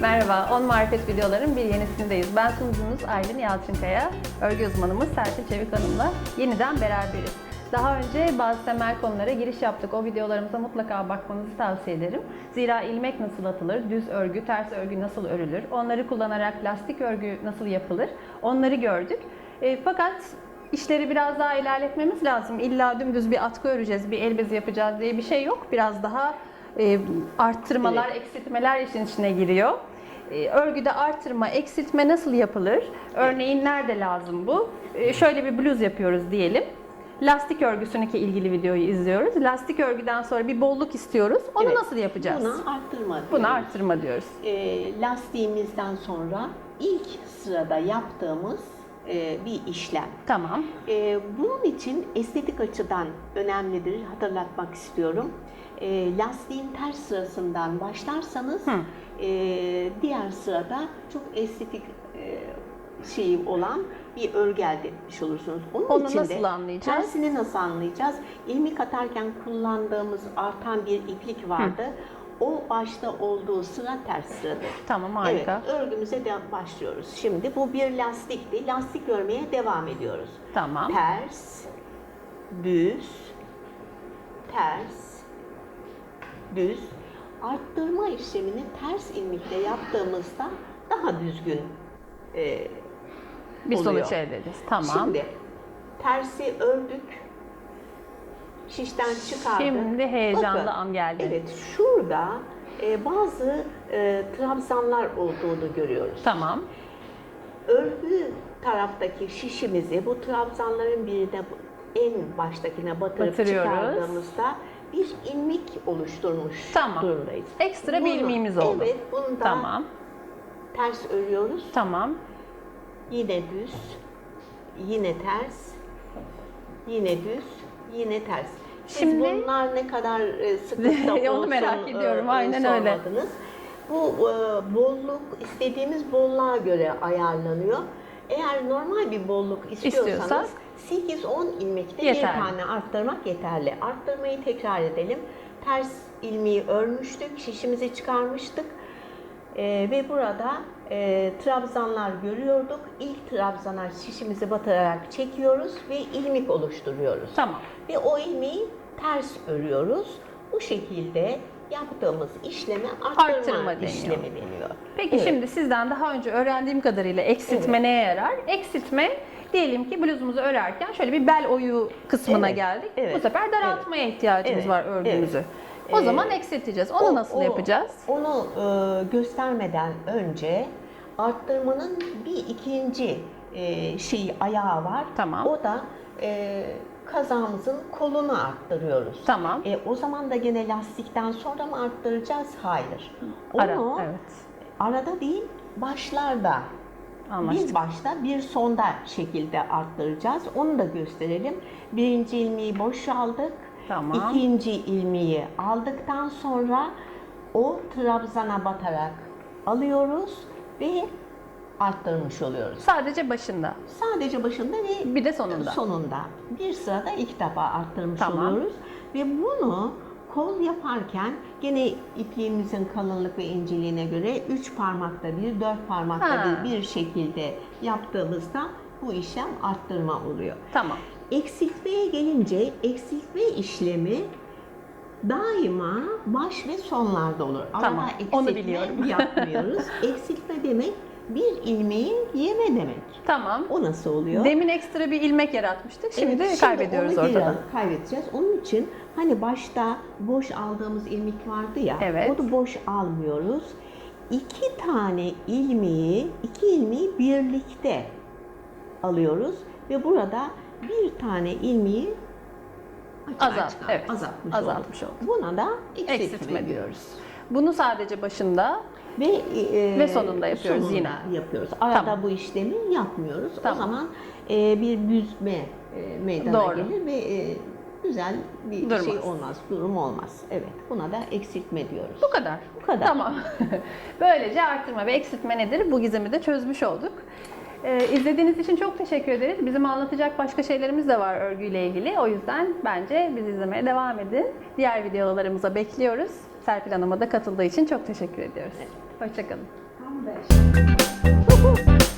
Merhaba, On Marifet videoların bir yenisindeyiz. Ben sunucunuz Aylin Yalçınkaya, örgü uzmanımız Serpil Çevik Hanım'la yeniden beraberiz. Daha önce bazı temel konulara giriş yaptık. O videolarımıza mutlaka bakmanızı tavsiye ederim. Zira ilmek nasıl atılır, düz örgü, ters örgü nasıl örülür, onları kullanarak lastik örgü nasıl yapılır, onları gördük. E, fakat işleri biraz daha ilerletmemiz lazım. İlla dümdüz bir atkı öreceğiz, bir el bezi yapacağız diye bir şey yok. Biraz daha e, arttırmalar, eksiltmeler işin içine giriyor. E, örgüde artırma, eksiltme nasıl yapılır? Örneğin nerede lazım bu? E, şöyle bir bluz yapıyoruz diyelim. Lastik örgüsündeki ilgili videoyu izliyoruz. Lastik örgüden sonra bir bolluk istiyoruz. Onu Evet, nasıl yapacağız? Buna arttırma Buna diyoruz. artırma diyoruz. E, lastiğimizden sonra ilk sırada yaptığımız bir işlem. Tamam. E, bunun için estetik açıdan önemlidir, hatırlatmak istiyorum. E, lastiğin ters sırasından başlarsanız Hı. e, diğer sırada çok estetik e, şeyi olan bir örgü elde etmiş olursunuz. Onun Onu için de nasıl anlayacağız? Tersini nasıl anlayacağız? İlmik atarken kullandığımız artan bir iplik vardı. O başta olduğu sıra ters sıradır. Tamam harika. Evet, örgümüze de başlıyoruz. Şimdi bu bir lastikti. Lastik örmeye devam ediyoruz. Tamam. Ters, düz, ters, düz. Arttırma işlemini ters ilmikle yaptığımızda daha düzgün e, Bir oluyor. sonuç elde edeceğiz. Tamam. Şimdi tersi ördük. Şişten çıkardık. Şimdi heyecanlı Bakın, an geldi. Evet, şurada e, bazı e, trabzanlar olduğunu görüyoruz. Tamam. Örgü taraftaki şişimizi bu trabzanların birine en baştakine batırıp çıkardığımızda bir ilmik oluşturmuş Tamam. durumdayız. Ekstra bir Bunu- ilmeğimiz oldu. Evet, bunu da Tamam. ters örüyoruz. Tamam. Yine düz, yine ters, yine düz, yine ters. Siz Şimdi- bunlar ne kadar e, sıklıkta Onu olsun, merak ediyorum, e, aynen öyle. Bu e, bolluk istediğimiz bolluğa göre ayarlanıyor. Eğer normal bir bolluk istiyorsanız İstiyorsak? 8-10 ilmekte Yeterli. bir tane arttırmak yeterli. Arttırmayı tekrar edelim. Ters ilmeği örmüştük, şişimizi çıkarmıştık. Ee, ve burada e, trabzanlar görüyorduk. İlk trabzana şişimizi batırarak çekiyoruz ve ilmik oluşturuyoruz. Tamam. Ve o ilmeği ters örüyoruz. Bu şekilde yaptığımız işleme arttırma, Arttırma deniyor. işlemi deniyor. Peki Evet. şimdi sizden daha önce öğrendiğim kadarıyla eksiltme neye yarar? Eksiltme diyelim ki bluzumuzu örerken şöyle bir bel oyu kısmına Evet, geldik. evet, Bu sefer daraltmaya ihtiyacımız Evet, var örgümüzü. evet. O Ee, zaman eksilteceğiz. Onu O- nasıl o- yapacağız? Onu e, göstermeden önce arttırmanın bir ikinci e, şeyi ayağı var. Tamam. O da e, kazağımızın kolunu arttırıyoruz. Tamam. E, o zaman da gene lastikten sonra mı arttıracağız? Hayır. Onu Ara, evet. arada değil, başlarda. Anlaştık. Bir başta bir sonda şekilde arttıracağız. Onu da gösterelim. Birinci ilmeği boşaldık. Tamam. İkinci ilmeği aldıktan sonra o trabzana batarak alıyoruz ve arttırmış oluyoruz. Sadece başında. Sadece başında ve Bir de sonunda. sonunda. Bir sırada iki defa arttırmış Tamam. oluyoruz. Ve bunu kol yaparken gene ipliğimizin kalınlık ve inceliğine göre üç parmakta bir, dört parmakta Ha. bir bir şekilde yaptığımızda bu işlem arttırma oluyor. Tamam. Eksiltmeye gelince eksiltme işlemi daima baş ve sonlarda olur. Arada Tamam, onu eksiltme biliyorum. yapmıyoruz. eksiltme demek bir ilmeği yeme demek. Tamam. O nasıl oluyor? Demin ekstra bir ilmek yaratmıştık. Şimdi Evet, kaybediyoruz onu ortada. kaybedeceğiz. Onun için hani başta boş aldığımız ilmek vardı ya. Evet. Onu boş almıyoruz. İki tane ilmeği, iki ilmeği birlikte alıyoruz ve burada bir tane ilmeği Azalt, çıkar- evet. azaltmış, Azaltmış olduk. Buna da eksiltme, diyoruz. Bunu sadece başında Ve, e, Ve sonunda yapıyoruz sonunda yine. yapıyoruz. Arada Tamam. bu işlemi yapmıyoruz. Tamam. O zaman e, bir büzme e, meydana Doğru. gelir ve e, güzel bir Durmaz. şey olmaz, durum olmaz. Evet, buna da eksiltme diyoruz. Bu kadar. Bu kadar. Tamam. Böylece artırma ve eksiltme nedir? Bu gizemi de çözmüş olduk. Ee, izlediğiniz için çok teşekkür ederiz. Bizim anlatacak başka şeylerimiz de var örgüyle ilgili. O yüzden bence bizi izlemeye devam edin. Diğer videolarımıza bekliyoruz. Serpil Hanım'a da katıldığı için çok teşekkür ediyoruz. Hoşçakalın. Tam beş.